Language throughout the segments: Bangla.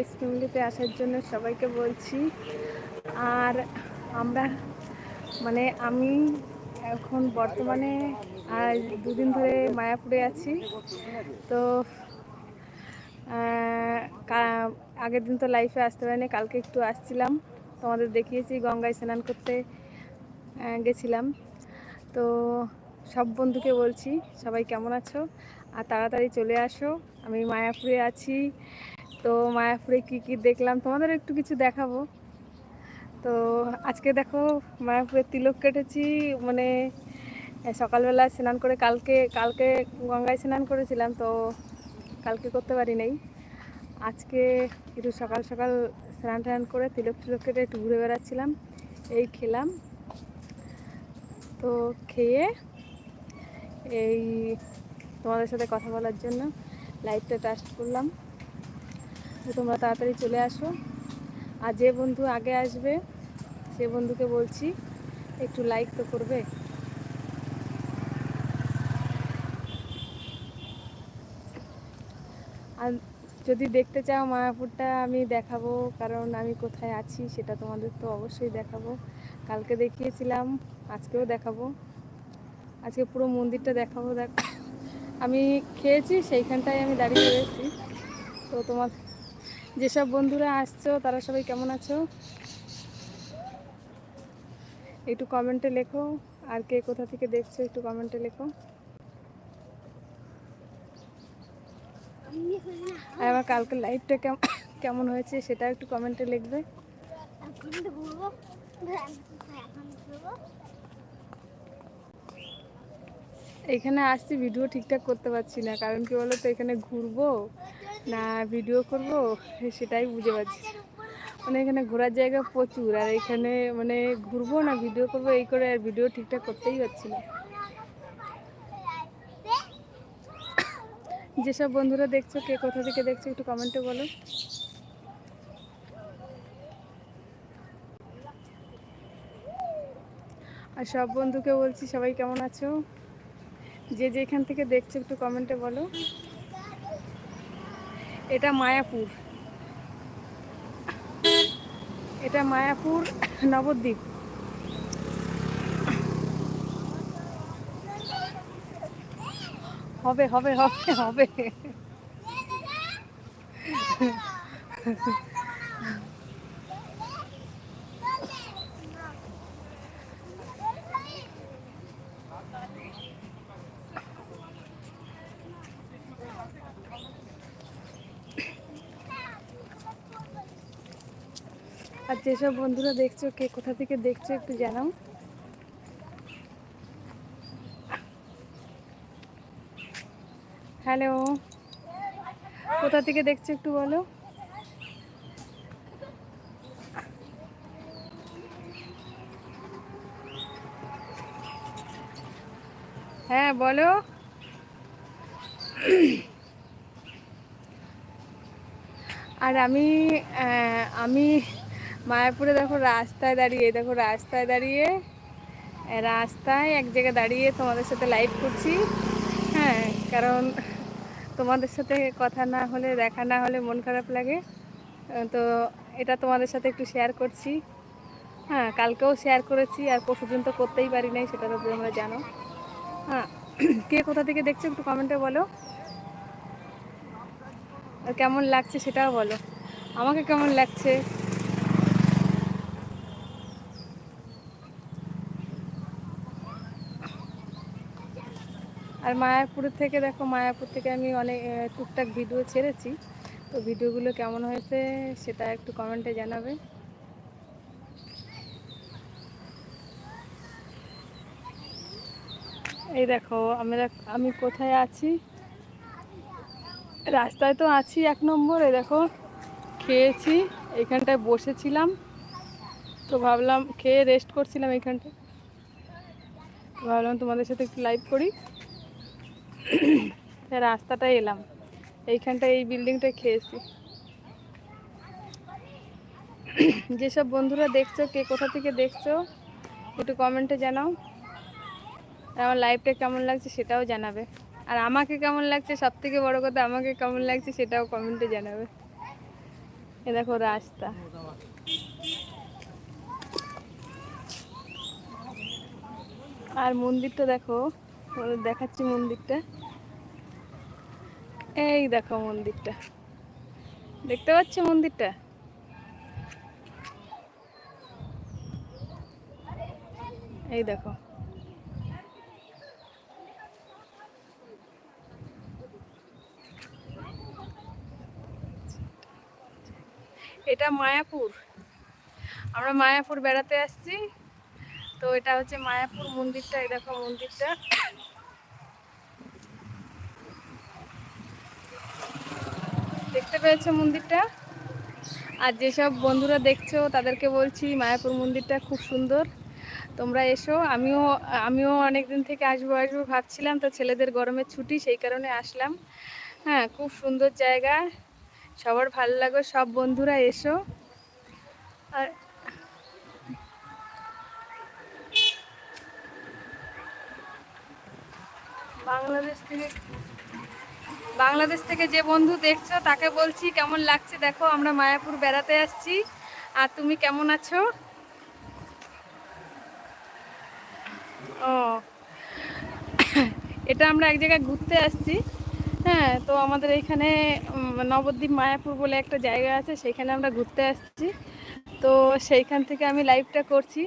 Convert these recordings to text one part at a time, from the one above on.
এস ফ্যামিলিতে আসার জন্য সবাইকে বলছি। আর আমরা মানে আমি এখন বর্তমানে আজ দুদিন ধরে মায়াপুরে আছি। তো আগের দিন তো লাইফে আসতে পারিনি, কালকে একটু আসছিলাম। তোমাদের দেখিয়েছি, গঙ্গায় স্নান করতে গেছিলাম। তো সব বন্ধুকে বলছি, সবাই কেমন আছো? আর তাড়াতাড়ি চলে আসো। আমি মায়াপুরে আছি। তো মায়াপুরে কি কি দেখলাম তোমাদের একটু কিছু দেখাবো। তো আজকে দেখো মায়াপুরে তিলক কেটেছি মানে সকালবেলা স্নান করে কালকে কালকে গঙ্গায় স্নান করেছিলাম তো কালকে করতে পারি নাই। আজকে একটু সকাল সকাল স্নান টান করে তিলক তিলক কেটে একটু ঘুরে বেড়াচ্ছিলাম, এই খেলাম। তো খেয়ে এই তোমাদের সাথে কথা বলার জন্য লাইটটা টাস্ট করলাম। তো তোমরা তাড়াতাড়ি চলে আসো। আর যে বন্ধু আগে আসবে, সে বন্ধুকে বলছি, একটু লাইক তো করবে। আর যদি দেখতে চাও মায়াপুরটা, আমি দেখাবো, কারণ আমি কোথায় আছি, সেটা তোমাদের তো অবশ্যই দেখাবো। কালকে দেখিয়েছিলাম, আজকেও দেখাবো। আজকে পুরো মন্দিরটা দেখাবো, দেখ। আমি খেয়েছি, সেইখানটায় আমি দাঁড়িয়ে রয়েছি। তো তোমার যেসব বন্ধুরা আসছো, তারা সবাই কেমন আছো? একটু কমেন্টে লেখো। আর কে কোথা থেকে দেখছ, একটু কমেন্টে লেখো। আর আমার কালকে লাইভটা কেমন কেমন হয়েছে সেটা একটু কমেন্টে লিখবে। এখন আসছি ভিডিও ঠিকঠাক করতে পারছি না। কারণ কি বলো তো এখানে ঘুরবো, না ভিডিও করব, সেটাই বুঝে পাচ্ছি। মানে এখানে ঘোরার জায়গা প্রচুর, আর এখানে মানে ঘুরবো না ভিডিও করব, এই করে আর ভিডিও ঠিকঠাক করতেই পারছি না। যেসব বন্ধুরা দেখছ, কে কোথা থেকে দেখছ, একটু কমেন্টে বলো। আর সব বন্ধুকে বলছি, সবাই কেমন আছো? যে যেখান থেকে দেখছ একটু কমেন্টে বলো। এটা মায়াপুর। এটা মায়াপুর নবদ্বীপ। হবে হবে হবে হবে। যেসব বন্ধুরা দেখছ, কে কোথা থেকে দেখছ একটু জানাও। হ্যালো, কোথা থেকে দেখছ একটু বলো। হ্যাঁ বলো। আর আমি আমি মায়াপুরে দেখো রাস্তায় দাঁড়িয়ে, দেখো রাস্তায় দাঁড়িয়ে রাস্তায় এক জায়গায় দাঁড়িয়ে তোমাদের সাথে লাইভ করছি। হ্যাঁ কারণ তোমাদের সাথে কথা না হলে, দেখা না হলে মন খারাপ লাগে। তো এটা তোমাদের সাথে একটু শেয়ার করছি। হ্যাঁ কালকেও শেয়ার করেছি, আর পরশুদিন তো করতেই পারি নাই, সেটা তো তোমরা জানো। হ্যাঁ কে কোথা থেকে দেখছ একটু কমেন্টে বলো। আর কেমন লাগছে সেটাও বলো। আমাকে কেমন লাগছে? আর মায়াপুর থেকে দেখো, মায়াপুর থেকে আমি অনেক টুকটাক ভিডিও ছেড়েছি। তো ভিডিওগুলো কেমন হয়েছে সেটা একটু কমেন্টে জানাবে। এই দেখো আমরা আমি কোথায় আছি? রাস্তায় তো আছি এক নম্বরে দেখো, খেয়েছি এইখানটায় বসেছিলাম। তো ভাবলাম, খেয়ে রেস্ট করছিলাম এইখানটায় তো ভাবলাম তোমাদের সাথে একটু লাইভ করি। তাই রাস্তাটায় এলাম। এইখানটায় এই বিল্ডিংটায় খেয়েছি। যেসব বন্ধুরা দেখছ, কে কোথা থেকে দেখছ, একটু কমেন্টে জানাও। আমার লাইভটা কেমন লাগছে সেটাও জানাবে। আর আমাকে কেমন লাগছে সব থেকে বড় কথা, আমাকে কেমন লাগছে সেটাও কমেন্টে জানাবে। এ দেখো রাস্তা। আর মন্দিরটা দেখো। তোমাদের দেখাচ্ছি মন্দিরটা। এই দেখো মন্দিরটা। দেখতে পাচ্ছ মন্দিরটা? এই দেখো। এটা মায়াপুর। আমরা মায়াপুর বেড়াতে আসছি। তো এটা হচ্ছে মায়াপুর মন্দিরটা, এই দেখো মন্দিরটা। দেখতে পেয়েছ মন্দিরটা? আর যেসব বন্ধুরা দেখছ, তাদেরকে বলছি মায়াপুর মন্দিরটা খুব সুন্দর। তোমরা এসো। আমিও আমিও অনেক দিন থেকে আসব আসব ভাবছিলাম, তো ছেলেদের গরমের ছুটি, সেই কারণে আসলাম। হ্যাঁ খুব সুন্দর জায়গা। সবার ভালো লাগো, সব বন্ধুরা এসো। আর বাংলাদেশ থেকে বাংলাদেশ থেকে যে বন্ধু দেখছ তাকে বলছি কেমন লাগছে? দেখো আমরা মায়াপুর বেড়াতে আসছি। আর তুমি কেমন আছো? ও। এটা আমরা এক জায়গায় ঘুরতে আসছি। হ্যাঁ তো আমাদের এইখানে উম, নবদ্বীপ মায়াপুর বলে একটা জায়গা আছে সেইখানে আমরা ঘুরতে আসছি। তো সেইখান থেকে আমি লাইভটা করছি।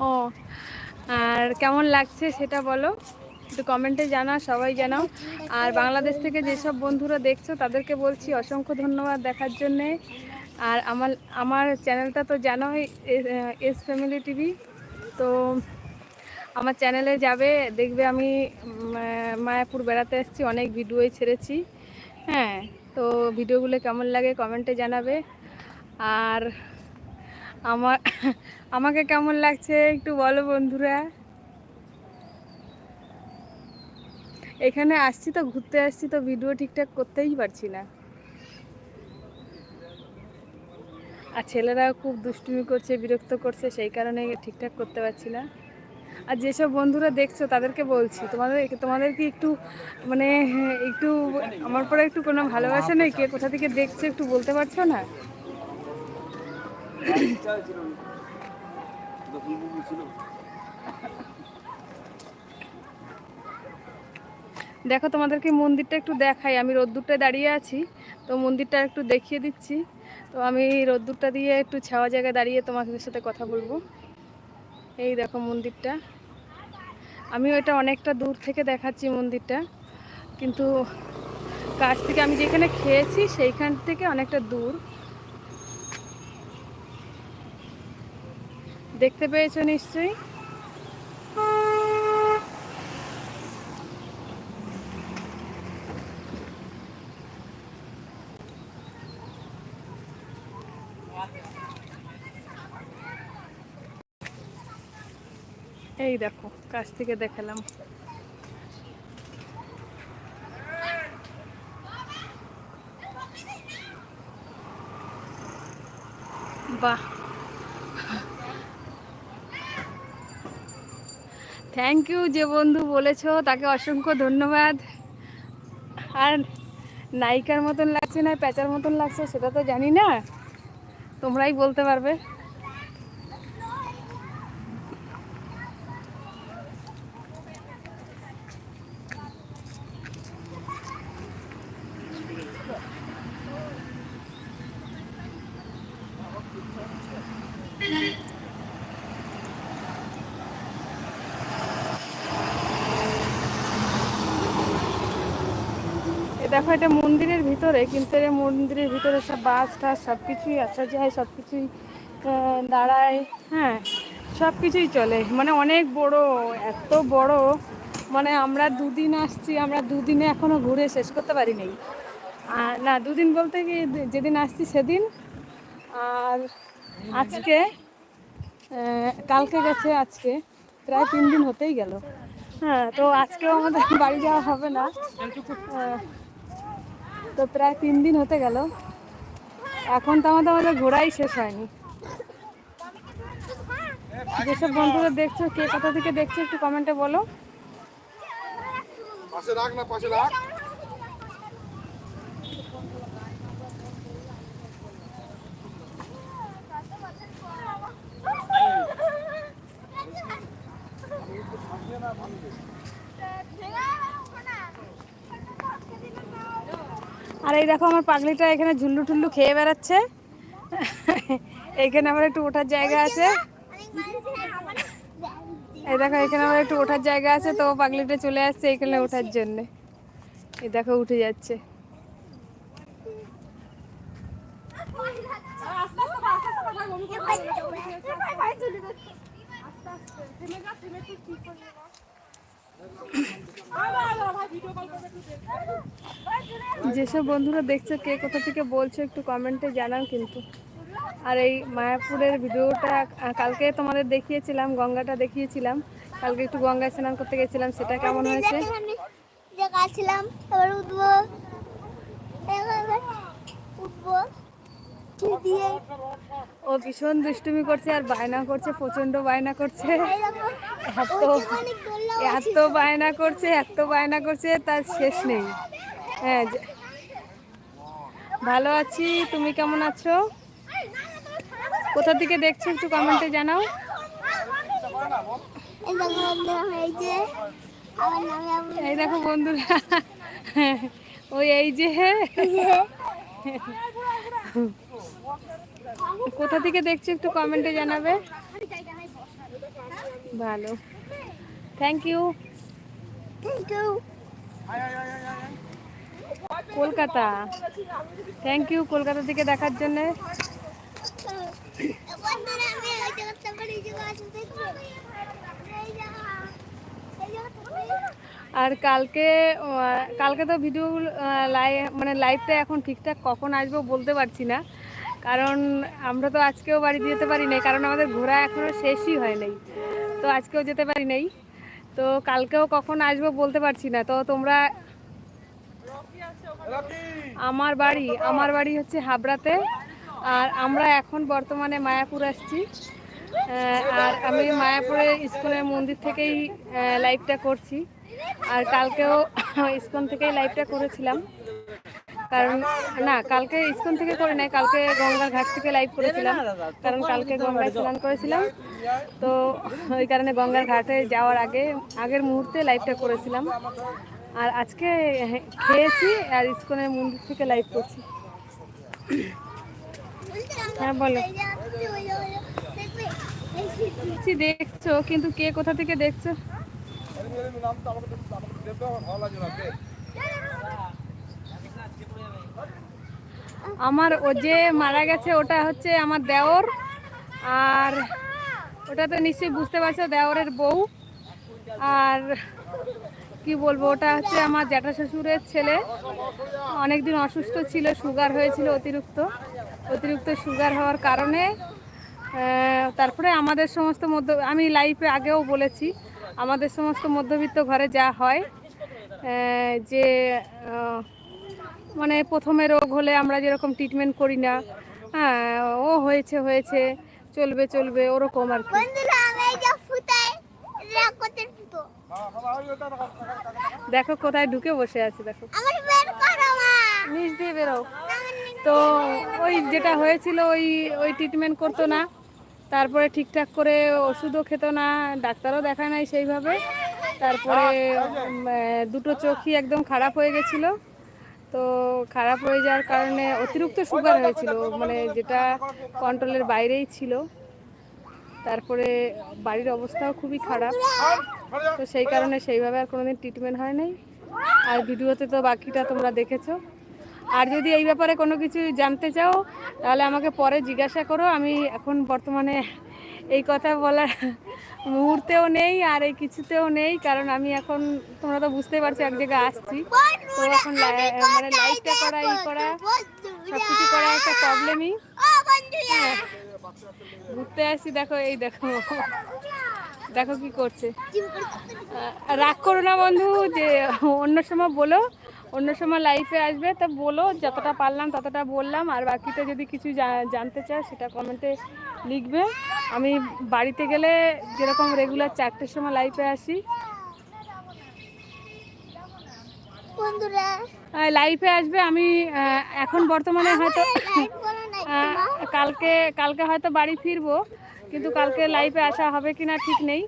ও। আর কেমন লাগছে সেটা বলো? একটু কমেন্টে জানা সবাই জানাও। আর বাংলাদেশ থেকে যেসব বন্ধুরা দেখছ, তাদেরকে বলছি অসংখ্য ধন্যবাদ দেখার জন্যে। আর আমার আমার চ্যানেলটা তো জানোই এস ফ্যামিলি টিভি। তো আমার চ্যানেলে যাবে, দেখবে আমি মায়াপুর বেড়াতে এসেছি, অনেক ভিডিওই ছেড়েছি। হ্যাঁ তো ভিডিওগুলো কেমন লাগে কমেন্টে জানাবে। আর আমার আমাকে কেমন লাগছে একটু বলো বন্ধুরা? এখানে আসছি তো, ঘুরতে আসছি তো ভিডিও ঠিকঠাক করতেই পারছি না। আর ছেলেরাও খুব দুষ্টুমি করছে, বিরক্ত করছে, সেই কারণে ঠিকঠাক করতে পারছি না। আর যেসব বন্ধুরা দেখছ, তাদেরকে বলছি, তোমাদের তোমাদের কি একটু মানে একটু, আমার পরে একটু কোনো ভালোবাসা নেই? কে কোথা থেকে দেখছ একটু বলতে পারছ না? দেখো, তোমাদেরকে মন্দিরটা একটু দেখাই। আমি রোদ্দুরটায় দাঁড়িয়ে আছি, তো মন্দিরটা একটু দেখিয়ে দিচ্ছি। তো আমি রোদ্দুরটা দিয়ে একটু ছাওয়া জায়গায় দাঁড়িয়ে তোমাদের সাথে কথা বলব। এই দেখো মন্দিরটা। আমি ওইটা অনেকটা দূর থেকে দেখাচ্ছি মন্দিরটা। কিন্তু কাছ থেকে আমি যেখানে খেয়েছি, সেইখান থেকে অনেকটা দূর। দেখতে পেয়েছ নিশ্চয়ই? এই দেখো কাছ থেকে দেখালাম। বাহ থ্যাংক ইউ যে বন্ধু বলেছ, তাকে অসংখ্য ধন্যবাদ। আর নায়িকার মতন লাগছে না, প্যাচার মতন লাগছে, সেটা তো জানি না। তোমরাই বলতে পারবে এ দেখো এটা মন্দিরের ভিতরে কিন্তু মন্দিরের ভিতরে সব বাস টাস সব কিছুই আসা যায়, সব কিছুই দাঁড়ায় হ্যাঁ সব কিছুই চলে। মানে অনেক বড়, এত বড় মানে আমরা দুদিন আসছি, আমরা দুদিনে এখনও ঘুরে শেষ করতে পারি পারিনি। আর না, দুদিন বলতে কি যেদিন আসছি সেদিন, আর আজকে কালকে গেছে আজকে, প্রায় তিন দিন হতেই গেল। হ্যাঁ তো আজকেও আমাদের বাড়ি যাওয়া হবে না। তো প্রায় তিন দিন হতে গেল। এখন তো আমাদের আমাদের ঘোরাই শেষ হয়নি। যেসব বন্ধুরা দেখছ, কে কোথা থেকে দেখছ একটু কমেন্টে বলো। পাশে রাখ না, পাশে রাখ। এই দেখো আমার পাগলিটা এখানে ঝুল্লু টুল্লু খেয়ে বেড়াচ্ছে এখানে আমার একটু ওঠার জায়গা আছে এই দেখো এখানে আমার একটু ওঠার জায়গা আছে তো পাগলিটা চলে আসছে এখানে ওঠার জন্য এই দেখো উঠে যাচ্ছে যেসব বন্ধুরা দেখছ, কে কোথা থেকে বলছো একটু কমেন্টে জানাও কিন্তু। আর এই মায়াপুরের ভিডিওটা কালকে তোমাদের দেখিয়েছিলাম, গঙ্গাটা দেখিয়েছিলাম। কালকে একটু গঙ্গায় স্নান করতে গেছিলাম, সেটা কেমন হয়েছে? উঠবো। কি দিয়ে? ও ভীষণ দুষ্টুমি করছে আর বায়না করছে প্রচণ্ড বায়না করছে। এত এত বায়না করছে এত বায়না করছে তার শেষ নেই। হ্যাঁ ভালো আছি তুমি কেমন আছো? কোথা থেকে দেখছ একটু কমেন্টে জানাও। এই দেখো বন্ধুরা, এই দেখো ওই এই যে। কোথা থেকে দেখছ একটু কমেন্টে জানাবে। ভালো। Thank you. Kolkata. Thank you Kolkata থেকে দেখার জন্যে। আর কালকে কালকে তো ভিডিও লাই মানে লাইভটা এখন ঠিকঠাক কখন আসব বলতে পারছি না। কারণ আমরা তো আজকেও বাড়ি যেতে পারি নাই, কারণ আমাদের ঘোরা এখনও শেষই হয় নাই। তো আজকেও যেতে পারি নাই। তো কালকেও কখন আসব বলতে পারছি না। তো তোমরা আমার বাড়ি আমার বাড়ি হচ্ছে হাবড়াতে। আর আমরা এখন বর্তমানে মায়াপুর আসছি। আর আমি মায়াপুরে ইস্কনের মন্দির থেকেই লাইভটা করছি। আর কালকেও ইস্কন থেকেই লাইভটা করেছিলাম। কারণ, না, কালকে ইস্কন থেকে করে নাই, কালকে গঙ্গার ঘাট থেকে লাইভ করেছিলাম। কারণ কালকে গঙ্গায় স্নান করেছিলাম। তো ওই কারণে গঙ্গার ঘাটে যাওয়ার আগে, আগের মুহূর্তে লাইভটা করেছিলাম। আর আজকে খেয়েছি আর ইস্কনের মন্দির থেকে লাইভ করছি। হ্যাঁ বলো। দেখছ, কিন্তু কে কোথা থেকে দেখছ? আমার ও যে মারা গেছে, ওটা হচ্ছে আমার দেওর। আর ওটা তো নিশ্চয়ই বুঝতে পারছ, দেওরের বউ। আর কি বলব, ওটা হচ্ছে আমার জ্যাঠা শ্বশুরের ছেলে। অনেকদিন অসুস্থ ছিল, সুগার হয়েছিল অতিরিক্ত। অতিরিক্ত সুগার হওয়ার কারণে তারপরে আমাদের সমস্ত মধ্য, আমি লাইফে আগেও বলেছি, আমাদের সমস্ত মধ্যবিত্ত ঘরে যা হয় যে মানে প্রথমে রোগ হলে আমরা যেরকম ট্রিটমেন্ট করি না হ্যাঁ ও হয়েছে হয়েছে চলবে চলবে ওরকম আর কি। দেখো কোথায় ঢুকে বসে আছে দেখো। নিচ দিয়ে বেরো। তো ওই যেটা হয়েছিল ওই ওই ট্রিটমেন্ট করতো না। তারপরে ঠিকঠাক করে ওষুধও খেত না ডাক্তারও দেখায় নাই সেইভাবে। তারপরে দুটো চোখই একদম খারাপ হয়ে গেছিল। তো খারাপ হয়ে যাওয়ার কারণে অতিরিক্ত সুগার হয়েছিল মানে যেটা কন্ট্রোলের বাইরেই ছিল। তারপরে বাড়ির অবস্থাও খুবই খারাপ। তো সেই কারণে সেইভাবে আর কোনোদিন ট্রিটমেন্ট হয় নাই। আর ভিডিওতে তো বাকিটা তোমরা দেখেছ। আর যদি এই ব্যাপারে কোনো কিছু জানতে চাও, তাহলে আমাকে পরে জিজ্ঞাসা করো। আমি এখন বর্তমানে এই কথা বলার মুহূর্তেও নেই আর এই কিছুতেও নেই, কারণ আমি এখন, তোমরা তো বুঝতেই পারছ এক জায়গায় আসছি। তো এখন মানে লাইটটা করা, ই করা সব কিছু করা একটা প্রবলেমই ও ঘুরতে আসছি, দেখো, এই দেখো। দেখো কি করছে। রাগ করো না বন্ধু, যে অন্য সময় বলো অন্য সময় লাইফে আসবে তা বলো যতটা পারলাম ততটা বললাম আর বাকিটা যদি কিছু জানতে চাও সেটা কমেন্টে লিখবে। আমি বাড়িতে গেলে যেরকম রেগুলার চারটের সময় লাইফে আসি। বন্ধুরা। লাইফে আসবে আমি এখন বর্তমানে হয়তো কালকে কালকে হয়তো বাড়ি ফিরবো কিন্তু কালকে লাইফে আসা হবে কি না ঠিক নেই।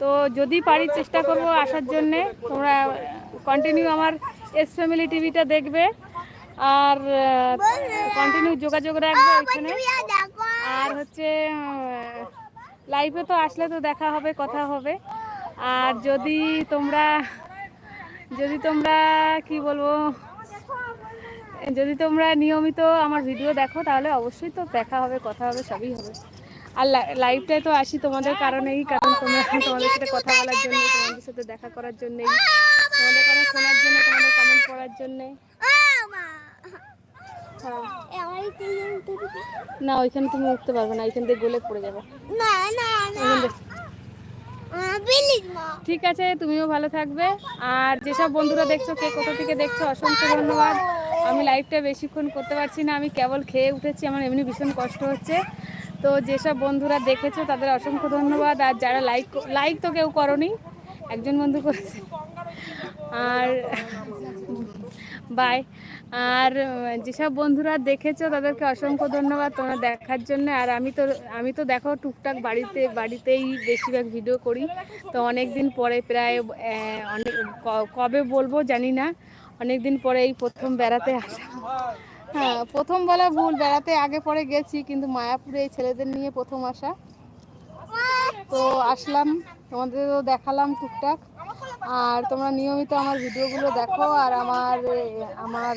তো যদি পারি চেষ্টা করব আসার জন্যে তোমরা কন্টিনিউ আমার এস ফ্যামিলি টিভিটা দেখবে। আর কন্টিনিউ যোগাযোগ রাখবে ওইখানে। বন্ধুরা আর হচ্ছে লাইভে তো আসলে তো দেখা হবে কথা হবে। আর যদি তোমরা যদি তোমরা কি বলব যদি তোমরা নিয়মিত আমার ভিডিও দেখো তাহলে অবশ্যই তো দেখা হবে কথা হবে সবই হবে। আর লাইভটায় তো আসি তোমাদের কারণেই কারণ তোমরা তোমাদের সাথে কথা বলার জন্য তোমাদের সাথে দেখা করার জন্যই। তোমাদের কথা শোনার জন্য তোমাদের কমেন্ট পড়ার জন্যে? না ওইখানে তুমি উঠতে পারবে না ওইখান থেকে গলে পড়ে যাবে। না ঠিক আছে তুমিও ভালো থাকবে। আর যেসব বন্ধুরা দেখছ কে কোথা থেকে দেখছ অসংখ্য ধন্যবাদ। আমি লাইভটা বেশিক্ষণ করতে পারছি না আমি কেবল খেয়ে উঠেছি আমার এমনি ভীষণ কষ্ট হচ্ছে। তো যেসব বন্ধুরা দেখেছ তাদের অসংখ্য ধন্যবাদ। আর যারা লাইক লাইক তো কেউ করনি একজন বন্ধু করেছে। আর বাই। আর যেসব বন্ধুরা দেখেছ, তাদেরকে অসংখ্য ধন্যবাদ তোমরা দেখার জন্য। আর আমি তো আমি তো দেখো টুকটাক বাড়িতে, বাড়িতেই বেশিরভাগ ভিডিও করি। তো অনেক দিন পরে প্রায় অনেক কবে বলব জানি না। অনেক দিন পরে এই প্রথম বেড়াতে আসা। হ্যাঁ প্রথম বলা ভুল, বেড়াতে আগে পরে গেছি, কিন্তু মায়াপুরে এই ছেলেদের নিয়ে প্রথম আসা। তো আসলাম, তোমাদেরও দেখালাম টুকটাক। আর তোমরা নিয়মিত আমার ভিডিওগুলো দেখো আর আমার আমার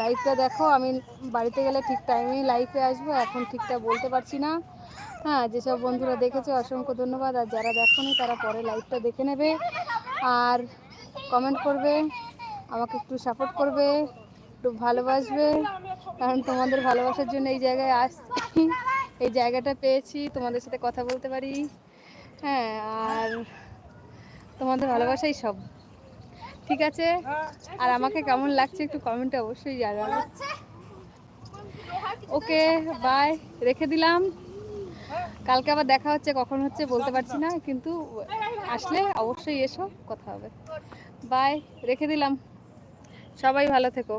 লাইভটা দেখো। আমি বাড়িতে গেলে ঠিক টাইমেই লাইভে আসব, এখন ঠিকঠাক বলতে পারছি না। হ্যাঁ যেসব বন্ধুরা দেখেছে, অসংখ্য ধন্যবাদ। আর যারা দেখোনি, তারা পরে লাইভটা দেখে নেবে। আর কমেন্ট করবে, আমাকে একটু সাপোর্ট করবে, একটু ভালোবাসবে। কারণ তোমাদের ভালোবাসার জন্য এই জায়গায় আসছি, এই জায়গাটা পেয়েছি। তোমাদের সাথে কথা বলতে পারি। হ্যাঁ আর তোমাদের ভালোবাসাই সব। ঠিক আছে? আর আমাকে কেমন লাগছে একটু কমেন্টে অবশ্যই জানাবে। ওকে বাই রেখে দিলাম। কালকে আবার দেখা হচ্ছে, কখন হচ্ছে বলতে পারছি না, কিন্তু আসলে অবশ্যই এসো, কথা হবে। বাই রেখে দিলাম। সবাই ভালো থেকো।